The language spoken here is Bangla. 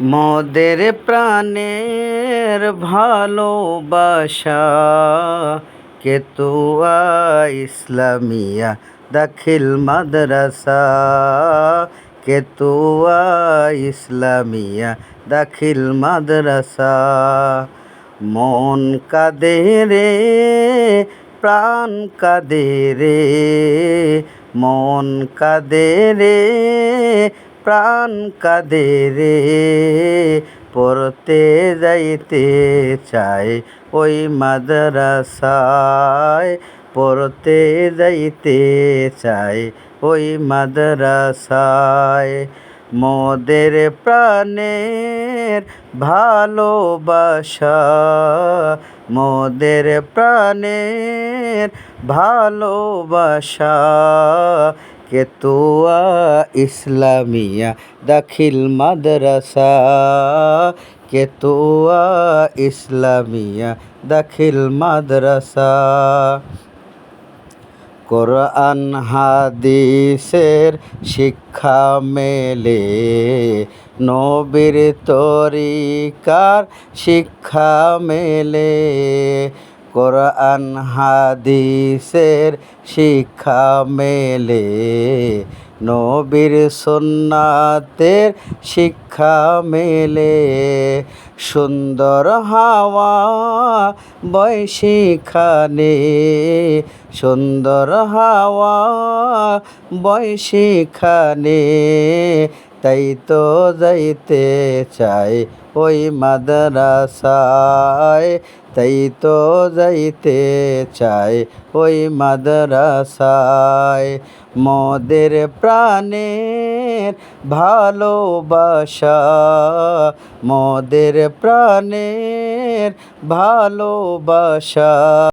মোদের প্রাণের ভালোবাসা, কেতুয়া ইসলামিয়া দাখিল মাদ্রাসা, কেতুয়া ইসলামিয়া দাখিল মাদ্রাসা। মন কাঁদে রে, প্রাণ কাঁদে রে, মন কাঁদে রে প্রাণ কাঁদে রে। পড়তে যাইতে চাই ওই মাদ্রাসায়। পড়তে যাইতে চাই ওই মাদ্রাসায়। মোদের প্রাণের ভালোবাসা, মোদের প্রাণের ভালোবাসা। কেতুয়া ইসলামিয়া দাখিল মাদ্রাসা কেতুয়া ইসলামিয়া দাখিল মাদ্রাসা কোরআন হাদিসের শিক্ষা মেলে নবীর তরিকার শিক্ষা মেলে কোরআন হাদিসের শিক্ষা মেলে নবীর সুন্নাতের শিক্ষা মেলে। সুন্দর হাওয়া বৈশিখানে সুন্দর হাওয়া বৈশিখানে। তাই তো যাইতে চাই ওই মাদ্রাসায়। তাই তো যাইতে চাই ওই মাদ্রাসায়। মোদের প্রাণের ভালোবাসা, মোদের প্রাণের ভালোবাসা।